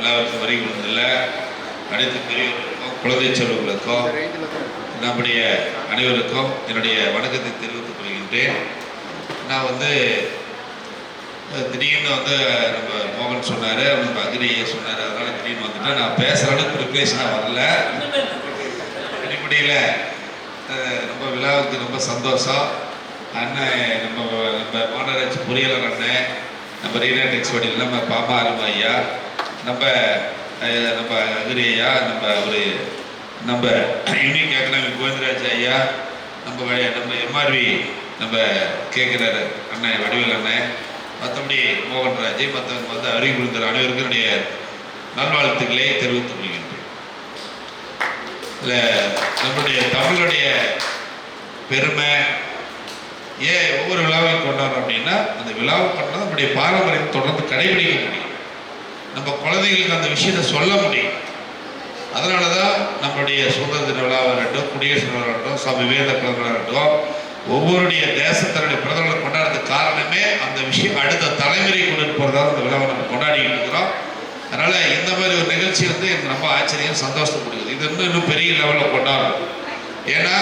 விழாவிற்கு வரி கொடுத்ததில்ல. அனைத்து பெரியவர்களுக்கும் குழந்தை செல்வங்களுக்கும் நம்முடைய அனைவருக்கும் என்னுடைய வணக்கத்தை தெரிவித்துக் கொள்கின்றேன். நான் வந்து திடீர்னு வந்து நம்ம மோகன் சொன்னார் நம்ம அக்னியை சொன்னார் அதனால் திடீர்னு வந்துட்டு நான் பேசுகிற அளவுக்கு ப்ரிப்ரேஷனாக வரல. அடிப்படையில் ரொம்ப விழாவுக்கு ரொம்ப சந்தோஷம். அண்ணன் நம்ம நம்ம மாநகராட்சி பொறியாளர் அண்ணன் நம்ம ரீனாடெக்ஸ் வடிவில் நம்ம பாமா அருமா ஐயா. நம்ம நம்ம அகிரி ஐயா நம்ம ஒரு நம்ம யூனிக் எக்கனாமிக் கோவிந்தராஜ் ஐயா நம்ம நம்ம எம்ஆர்வி நம்ம கேட்குறாரு அண்ணன் வடிவேல் அண்ணன் மற்றபடி மோகன்ராஜ் மற்றவங்க வந்து அறிவுறுத்தல் அனைவருக்கும் என்னுடைய நல்வாழ்த்துக்களை தெரிவித்துக் கொள்கின்றேன். இல்லை நம்மளுடைய தமிழுடைய பெருமை ஏன் ஒவ்வொரு விழாவையும் கொண்டாடுறோம் அப்படின்னா அந்த விழாவை பண்ணால் நம்முடைய பாரம்பரியம் தொடர்ந்து கடைபிடிக்க முடியும். நம்ம குழந்தைகளுக்கு அந்த விஷயத்தை சொல்ல முடியும். அதனால தான் நம்மளுடைய சுதந்திர தின விழாவாக இருக்கட்டும் குடியரசு தின சுவாமி விவேகானந்த இருக்கட்டும் ஒவ்வொருடைய தேசத்தினுடைய பிறந்தநாள் கொண்டாடுறதுக்கு காரணமே அந்த விஷயம். அடுத்த தலைமுறை கொண்டு போகிறதா அந்த விழாவை நம்ம கொண்டாடிக்கிட்டு இருக்கிறோம். அதனால் இந்த மாதிரி ஒரு நிகழ்ச்சி வந்து எனக்கு ரொம்ப ஆச்சரியம் சந்தோஷம் கொடுக்குது. இது இன்னும் இன்னும் பெரிய லெவலில் கொண்டாடும் ஏன்னா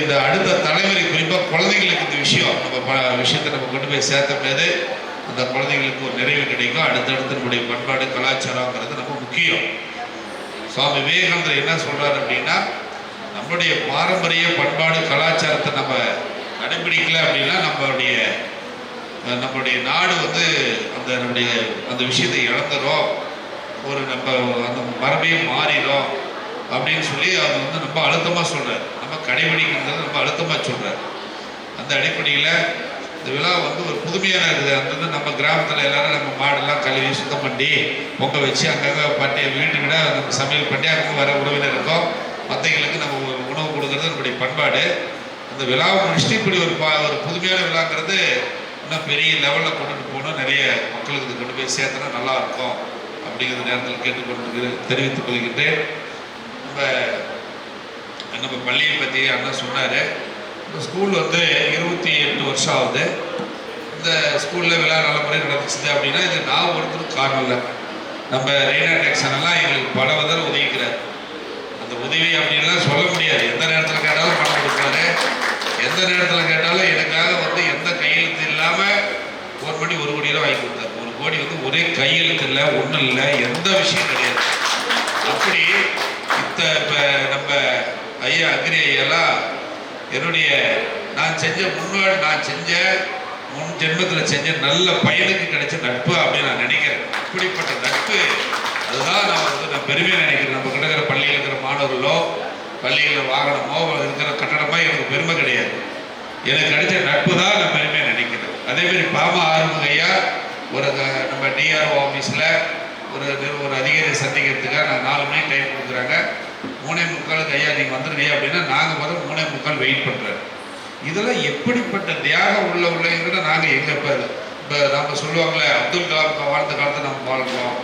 இந்த அடுத்த தலைமுறை குறிப்பாக குழந்தைங்களுக்கு இந்த விஷயம் நம்ம ப- விஷயத்தை நம்ம கொண்டு போய் சேர்த்த முடியாது அந்த குழந்தைங்களுக்கு ஒரு நிறைவு கிடைக்கும். அடுத்தடுத்து நம்முடைய பண்பாடு கலாச்சாரங்கிறது ரொம்ப முக்கியம். சுவாமி விவேகானந்தர் என்ன சொல்கிறார் அப்படின்னா நம்முடைய பாரம்பரிய பண்பாடு கலாச்சாரத்தை நம்ம கடைபிடிக்கல அப்படின்னா நம்மளுடைய நம்மளுடைய நாடு வந்து அந்த நம்முடைய அந்த விஷயத்தை இழந்துடும் ஒரு நம்ம அந்த மரபையும் மாறிடும் அப்படின்னு சொல்லி அது வந்து ரொம்ப அழுத்தமாக சொல்கிறார் நம்ம கடைபிடிக்கிறது ரொம்ப அழுத்தமாக சொல்கிறார் அந்த அடிப்படையில் இந்த விழா வந்து ஒரு புதுமையான இருக்குது அந்தந்த வந்து நம்ம கிராமத்தில் எல்லாரும் நம்ம மாடெல்லாம் கழுவி சுத்தம் பண்ணி பொங்க வச்சு அங்கங்கே பட்டி விட நம்ம சமையல் பண்ணி அங்கே வர உறவினருக்கும் மற்றவங்களுக்கு நம்ம உணவு கொடுக்கறது நம்முடைய பண்பாடு. அந்த விழாவை முடிச்சுட்டு இப்படி ஒரு பா ஒரு புதுமையான விழாங்கிறது இன்னும் பெரிய லெவலில் கொண்டுட்டு போகணும். நிறைய மக்களுக்கு இது கொண்டு போய் சேர்த்தனா நல்லா இருக்கும் அப்படிங்கிற நேரத்தில் கேட்டுக்கொண்டு தெரிவித்துக் கொள்கின்றேன். நம்ம நம்ம பள்ளியை பற்றி அண்ணன் சொன்னார். ஸ்கூல் வந்து இருபத்தி எட்டு வருஷம் ஆகுது. இந்த ஸ்கூலில் விழா நல்ல முறையில் நடந்துச்சுது அப்படின்னா இது நான் ஒருத்தருக்கு காரணம் இல்லை. நம்ம ரெயினா டெக்ஸன் எல்லாம் எங்களுக்கு பல விதம் உதவிக்கிறார். அந்த உதவி அப்படின்லாம் சொல்ல முடியாது. எந்த நேரத்தில் கேட்டாலும் பணம் கொடுக்குறாரு எந்த நேரத்தில் கேட்டாலும் எனக்காக வந்து எந்த கையெழுத்து இல்லாமல் ஒரு மணி ஒரு கோடி ரூபா வாங்கி கொடுத்தாரு. ஒரு கோடி வந்து ஒரே கையெழுத்து இல்லை ஒன்றும் இல்லை எந்த விஷயம் கிடையாது. அப்படி இத்த இப்போ நம்ம ஐயா அக்ரி ஐயெல்லாம் என்னுடைய நான் செஞ்ச முன்னாடி நான் செஞ்ச முன் ஜென்மத்தில் செஞ்ச நல்ல பயனுக்கு கிடைச்ச நட்பு அப்படின்னு நான் நினைக்கிறேன். இப்படிப்பட்ட நட்பு அதுதான் நான் வந்து நான் பெருமையாக நினைக்கிறேன். நம்ம கிட்ட இருக்கிற பள்ளியில் இருக்கிற மாணவர்களோ பள்ளியில் வாகனமோ இருக்கிற கட்டடமோ எனக்கு பெருமை கிடையாது. எனக்கு கிடைச்ச நட்பு தான் நான் பெருமையாக நினைக்கிறேன். அதேமாரி பாம பாமா ஆறுமுக ஒரு க- நம்ம டிஆர்ஓ ஆஃபீஸில் ஒரு ஒரு அதிகாரி சந்திக்கிறதுக்காக நான் நாலு மணிக்கு டைம் கொடுக்குறாங்க. மூணே முக்காலுக்கு ஐயா நீங்கள் வந்துருங்க அப்படின்னா நாங்கள் வர மூணே முக்கால் வெயிட் பண்ணுறோம் இதெல்லாம் எப்படிப்பட்ட தியாகம் உள்ள உள்ளவங்கிட்ட நாங்கள் எங்கே இப்போ இப்போ நம்ம சொல்லுவாங்களே அப்துல் கலாம் வாழ்ந்த காலத்தில் நம்ம வாழ்கிறோம்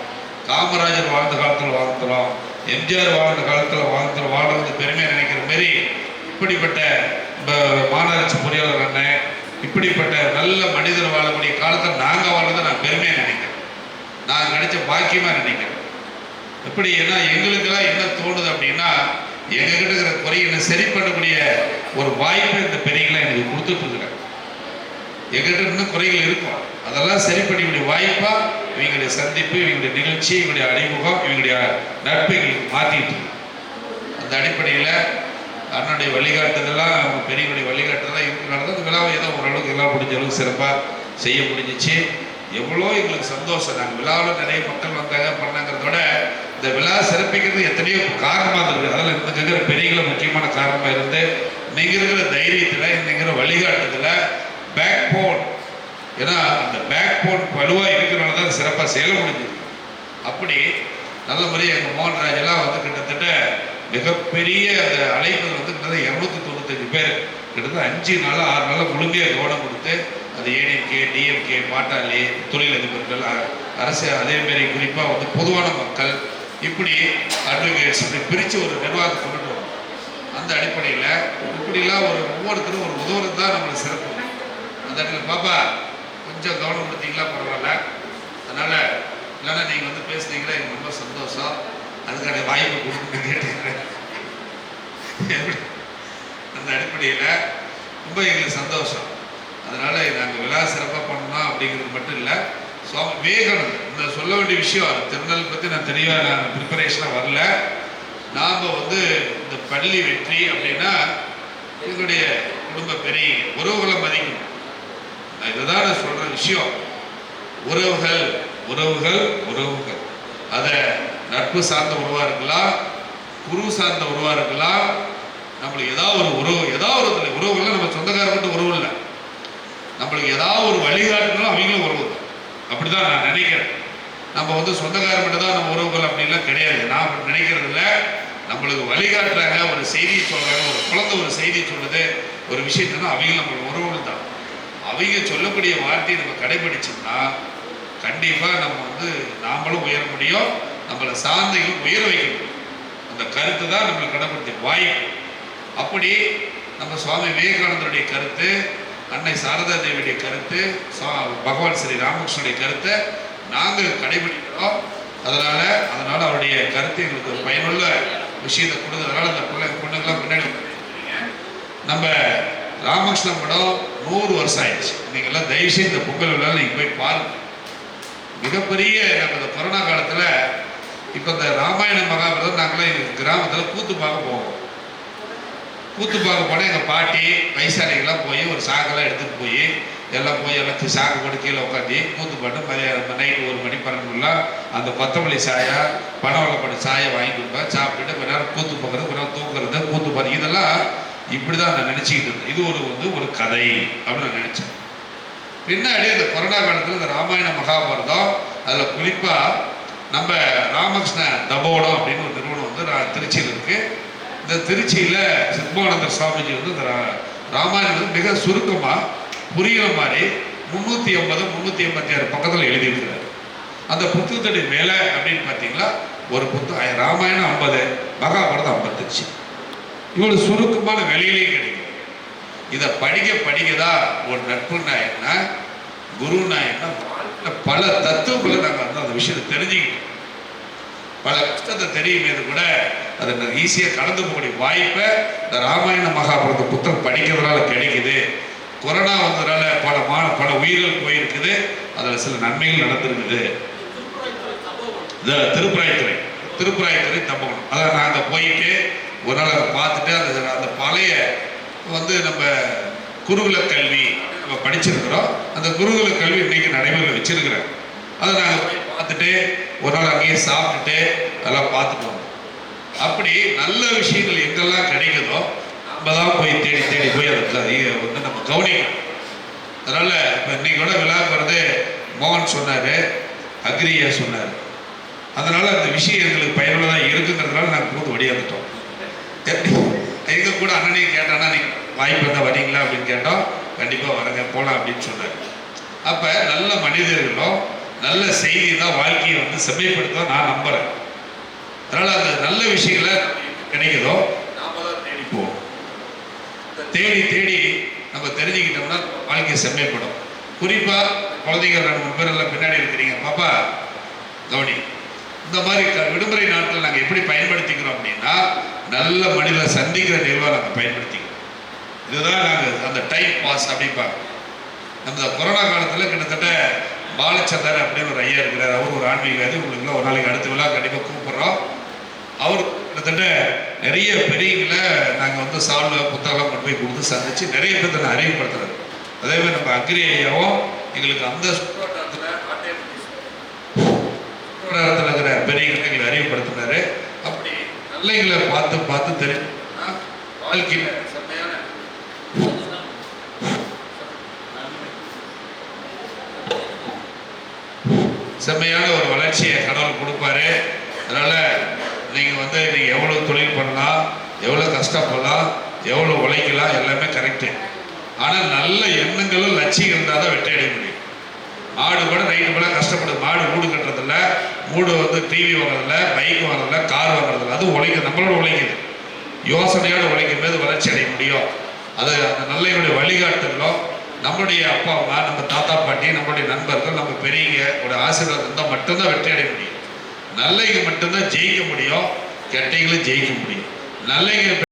காமராஜர் வாழ்ந்த காலத்தில் வாழ்ந்துறோம் எம்ஜிஆர் வாழ்ந்த காலத்தில் வாழ்ந்து வாழ்றது பெருமையாக நினைக்கிற மாரி இப்படிப்பட்ட இப்போ மாநகராட்சி பொறியாளர் அண்ணன் இப்படிப்பட்ட நல்ல மனிதர் வாழக்கூடிய காலத்தில் நாங்கள் வாழ்றதை நான் பெருமையாக நினைக்கிறேன். நான் நினச்ச பாக்கியமாக நினைக்கிறேன். எப்படி ஏன்னா எங்களுக்கெல்லாம் என்ன தோணுது அப்படின்னா எங்ககிட்ட இருக்கிற குறைகளை சரி பண்ணக்கூடிய ஒரு வாய்ப்பை இந்த பெரியங்களை எனக்கு கொடுத்துட்டு இருக்கிறேன் எங்கிட்ட இன்னும் குறைகள் இருக்கும். அதெல்லாம் சரி பண்ணக்கூடிய வாய்ப்பா இவங்களுடைய சந்திப்பு இவங்களுடைய நிகழ்ச்சி இவங்களுடைய அறிமுகம் இவங்களுடைய நட்பை எங்களுக்கு மாற்றிட்டு அந்த அடிப்படையில் அண்ணனுடைய வழிகாட்டுதெல்லாம் அவங்க பெரியவனுடைய வழிகாட்டுதெல்லாம் இருக்கிறனால தான் இந்த விழாவை ஏதோ ஓரளவுக்கு எல்லாம் முடிஞ்ச அளவுக்கு சிறப்பாக செய்ய முடிஞ்சிச்சு. எவ்வளோ எங்களுக்கு சந்தோஷம். நாங்கள் விழாவில் நிறைய மக்கள் வந்தாங்க பண்ணாங்கிறத விட இந்த விழா சிறப்பிக்கிறது எத்தனையோ காரணமாக இருந்தது. அதில் இருக்கிற பெரியகளை முக்கியமான காரணமாக இருந்து இன்னைக்கு இருக்கிற தைரியத்தில் இன்னைக்கு இருக்கிற பேக் போன் ஏன்னா அந்த பேக் போன் வலுவாக இருக்கிறனால தான் சிறப்பாக செயல முடிஞ்சது. அப்படி நல்ல முறையாக எங்கள் மோகன்ராஜெல்லாம் வந்து கிட்டத்தட்ட மிகப்பெரிய அந்த அழைப்புகள் வந்து கிட்டத்தட்ட இரநூத்தி தொண்ணூத்தஞ்சு பேர். கிட்டத்தட்ட அஞ்சு நாள் ஆறு நாள் முழுமையாக கவனம் கொடுத்து அது ஏடிஎம்கே டிஎம்கே பாட்டாளி தொழிலதிபர்கள் அரசு அதேமாரி குறிப்பாக வந்து பொதுவான மக்கள் இப்படி அட்வொகேட்ஸ் இப்படி பிரித்து ஒரு நிர்வாகத்தை கொண்டுட்டு வரும் அந்த அடிப்படையில் இப்படிலாம் ஒரு ஒவ்வொருத்தரும் ஒரு உதவுறது தான் நம்மளுக்கு சிறப்பு. அந்த இடத்துல பாப்பா கொஞ்சம் கவனம் கொடுத்தீங்களா? பரவாயில்ல. அதனால் இல்லைன்னா நீங்கள் வந்து பேசுனீங்கன்னா எனக்கு ரொம்ப சந்தோஷம். அதுக்கான வாய்ப்பு கொடுக்கணும்னு கேட்டுக்கிறேன். அந்த அடிப்படையில் ரொம்ப எங்களுக்கு சந்தோஷம். அதனால் நாங்கள் விழா சிறப்பாக பண்ணணும் அப்படிங்கிறது மட்டும் இல்லை சுவாமி விவேகானந்தர் இந்த சொல்ல வேண்டிய விஷயம் திருநெல் பற்றி நான் தெளிவாக நான் ப்ரிப்பரேஷனாக வரல. நாம் வந்து இந்த பள்ளி வெற்றி அப்படின்னா எங்களுடைய குடும்ப பெரிய உறவுகளை மதிக்கணும். நான் இதுதான் நான் சொல்கிற விஷயம். உறவுகள் உறவுகள் உறவுகள். அதை நட்பு சார்ந்த உறவாக இருக்கலாம் குரு சார்ந்த உறவாக இருக்கலாம் நம்மளுக்கு ஏதாவது ஒரு உறவு ஏதாவது ஒரு உறவு உறவுகள் நம்ம சொந்தக்கார மட்டும் உறவு இல்லை. நம்மளுக்கு ஏதாவது ஒரு வழிகாட்டுனாலும் அவங்களும் உறவு தான் அப்படிதான் நான் நினைக்கிறேன். நம்ம வந்து சொந்தக்கார மட்டும் தான் நம்ம உறவுகள் அப்படின்லாம் கிடையாது. நான் அப்படி நினைக்கிறது இல்லை நம்மளுக்கு வழிகாட்டுறாங்க. ஒரு செய்தி சொல்கிறாங்க ஒரு குழந்தை ஒரு செய்தி சொல்லுது. ஒரு விஷயம் அவங்க நம்மளோட உறவுகள் தான். அவங்க சொல்லக்கூடிய வார்த்தையை நம்ம கடைபிடிச்சோம்னா கண்டிப்பாக நம்ம வந்து நாமளும் உயர முடியும். நம்மளை சார்ந்தையும் உயர வைக்க முடியும். அந்த கருத்து தான் நம்மளை கடைபிடிச்ச வாய்ப்பு. அப்படி நம்ம சுவாமி விவேகானந்தருடைய கருத்து அன்னை சாரதா தேவியுடைய கருத்து பகவான் ஸ்ரீ ராமகிருஷ்ணனுடைய கருத்தை நாங்கள் கடைபிடிக்கிறோம். அதனால அதனால அவருடைய கருத்து எங்களுக்கு ஒரு பயனுள்ள விஷயத்தை கொடுத்ததுனால அந்த பிள்ளை பொண்ணுங்களாம் முன்னாடி நம்ம ராமகிருஷ்ண படம் நூறு வருஷம் ஆயிடுச்சு. நீங்கள்லாம் தயவுசெய்து இந்த பொங்கல் விழா நீங்கள் போய் பாருங்க. மிகப்பெரிய நம்ம இந்த கொரோனா காலத்தில் இப்போ இந்த ராமாயண மகாபாரதம் நாங்களாம் எங்கள் கிராமத்தில் கூத்து பார்க்க போவோம். கூத்து பார்க்க போனால் எங்கள் பாட்டி வயசானிகள்லாம் போய் ஒரு சாங்கெல்லாம் எடுத்துகிட்டு போய் எல்லாம் போய் எல்லாத்தையும் சாக்கு போட்டு கீழே உட்காந்து கூத்து பாட்டு மதியானம் நைட்டு ஒரு மணி பன்னெண்டுலாம் அந்த கொத்தமல்லி சாயா பனவளப்பட சாயை வாங்கி கொடுப்பேன் சாப்பிட்டுட்டு கொஞ்ச நேரம் கூத்து பார்க்குறது கொஞ்ச நேரம் தூங்குறது கூத்து பார்த்து இதெல்லாம் இப்படி தான் நான் நினச்சிக்கிட்டு இருந்தேன். இது ஒரு வந்து ஒரு கதை அப்படின்னு நான் நினச்சேன். பின்னாடி அந்த கொரோனா காலத்தில் இந்த ராமாயண மகாபாரதம் அதில் குறிப்பாக நம்ம ராமகிருஷ்ண தபோடம் அப்படின்னு ஒரு நிறுவனம் வந்து நான் திருச்சியில் இருக்குது இந்த திருச்சியில் சித்மானந்தர் சுவாமிஜி வந்து இந்த ரா- ராமாயணம் வந்து மிக சுருக்கமாக புரிகிற மாதிரி முந்நூற்றி ஐம்பது முந்நூற்றி ஐம்பத்தி ஆறு பக்கத்தில் எழுதியிருக்கிறார். அந்த புத்தகத்துடைய மேலே அப்படின்னு பார்த்தீங்களா ஒரு புத்தகம் ராமாயணம் ஐம்பது மகாபாரதம் ஐம்பத்தஞ்சு. இவ்வளோ சுருக்கமான வெளியிலேயே கிடைக்கும். இதை படிக்க படிக்கதா ஒரு நட்பு என்ன குரு என்ன பல தத்துவங்களை நாங்கள் வந்து அந்த விஷயத்தை தெரிஞ்சுக்கிட்டோம். பல கஷ்டத்தை தெரியும் கூட அதை ஈஸியாக கடந்து போகக்கூடிய வாய்ப்பை இந்த ராமாயண மகாபாரத புத்தகம் படிக்கிறதுனால கிடைக்குது. கொரோனா வந்ததுனால பல மா பல உயிர்கள் போயிருக்குது. அதில் சில நன்மைகள் நடந்திருக்குது. இந்த திருப்பராய்த்துறை திருப்பராய்த்துறை தம்பகம் அதை நாங்கள் போயிட்டு ஒரு நாள் அதை பார்த்துட்டு அந்த அந்த பழைய வந்து நம்ம குருகுல கல்வி நம்ம படிச்சிருக்கிறோம். அந்த குருகுல கல்வி இன்னைக்கு நடைமுறையில் வச்சிருக்கிறேன். அதை நாங்கள் போய் பார்த்துட்டு ஒரு நாள் அங்கேயே சாப்பிட்டுட்டு அதெல்லாம் பார்த்துட்டு வந்தோம் அப்படி நல்ல விஷயங்கள் எங்கெல்லாம் கிடைக்குதோ நம்ம தான் போய் தேடி தேடி போய் அதை வந்து நம்ம கவனிக்கணும். அதனால் இப்போ இன்னைக்கு கூட விழா மோகன் சொன்னார் அக்ரியா சொன்னார். அதனால் அந்த விஷயம் எங்களுக்கு பயனுள்ளதாக இருக்குங்கிறதுனால நாங்கள் போது வடியாந்துட்டோம் எங்க கூட அண்ணனையும் கேட்டானா நீங்கள் வாய்ப்பு இருந்தால் வரீங்களா? அப்படின்னு கேட்டோம். கண்டிப்பாக வரங்க போகலாம் அப்படின்னு சொன்னார். அப்போ நல்ல மனிதர்களும் நல்ல செய்தி தான் வாழ்க்கையை வந்து செம்மைப்படுத்த நான் நம்புகிறேன் நல்ல விஷயங்களை கிடைக்குதோ நாம தான் தேடி போவோம். தேடி தேடி நம்ம தெரிஞ்சுக்கிட்டோம்னா வாழ்க்கை செம்மைப்படும். குறிப்பா குழந்தைங்க ரெண்டு மூணு பேர் எல்லாம் பின்னாடி இருக்கிறீங்க. பாப்பா தோனி இந்த மாதிரி க- விடுமுறை நாட்கள் நாங்கள் எப்படி பயன்படுத்திக்கிறோம் அப்படின்னா நல்ல மனிதரை சந்திக்கிற நிகழ்வாக நாங்கள் பயன்படுத்திக்கிறோம். இதுதான் நாங்கள் அந்த டைம் பாஸ் அப்படிப்பாங்க நம்ம கொரோனா காலத்தில் கிட்டத்தட்ட பாலச்சந்தர் அப்படின்னு ஒரு ஐயா இருக்கிறார். அவர் ஒரு ஆன்மீகவாதி உங்களுக்கு ஒரு நாளைக்கு அடுத்த விழா கண்டிப்பாக கூப்பிட்றோம். அவர் கிட்டத்தட்ட நிறைய பெரியவங்களை நாங்கள் வந்து சால்வ புத்தகம் கொண்டு போய் கொடுத்து சந்திச்சு நிறைய பேர்த்த நான் அறிமுகப்படுத்துறாரு. அதே மாதிரி நம்ம அக்ரி ஐயாவும் எங்களுக்கு அந்த சுற்றுவட்டாரத்தில் இருக்கிற பெரியவங்களை எங்களை அறிவுப்படுத்தினாரு அப்படி நல்லைகளை பார்த்து பார்த்து தெரியும் வாழ்க்கையில் செம்மையான செம்மையான ஒரு வளர்ச்சியை கடவுள் கொடுப்பாரு. அதனால நீங்கள் வந்து நீங்கள் எவ்வளோ தொழில் பண்ணலாம் எவ்வளோ கஷ்டப்படலாம் எவ்வளோ உழைக்கலாம் எல்லாமே கரெக்டு ஆனால் நல்ல எண்ணங்களும் லட்சியம் இருந்தால் தான் வெற்றி அடைய முடியும். மாடு கூட நைட்டு கூட கஷ்டப்படுது மாடு மூடு கட்டுறதில்ல மூடு வந்து டிவி வாங்குறதில்ல பைக் வாங்குறதில்ல கார் வாங்குறதில்ல. அது உழைக்குது நம்மளோட உழைக்குது. யோசனையோடு உழைக்கும் போது வளர்ச்சி அடைய முடியும். அது அந்த நல்லையுடைய வழிகாட்டுகளும் நம்முடைய அப்பா அம்மா நம்ம தாத்தா பாட்டி நம்மளுடைய நண்பர்கள் நம்ம பெரியவங்க ஒரு ஆசீர்வாதம் இருந்தால் மட்டும்தான் வெற்றி அடைய முடியும். நல்லைங்க மட்டும்தான் ஜெயிக்க முடியும் கெட்டைங்களும் ஜெயிக்க முடியும். நல்லைங்க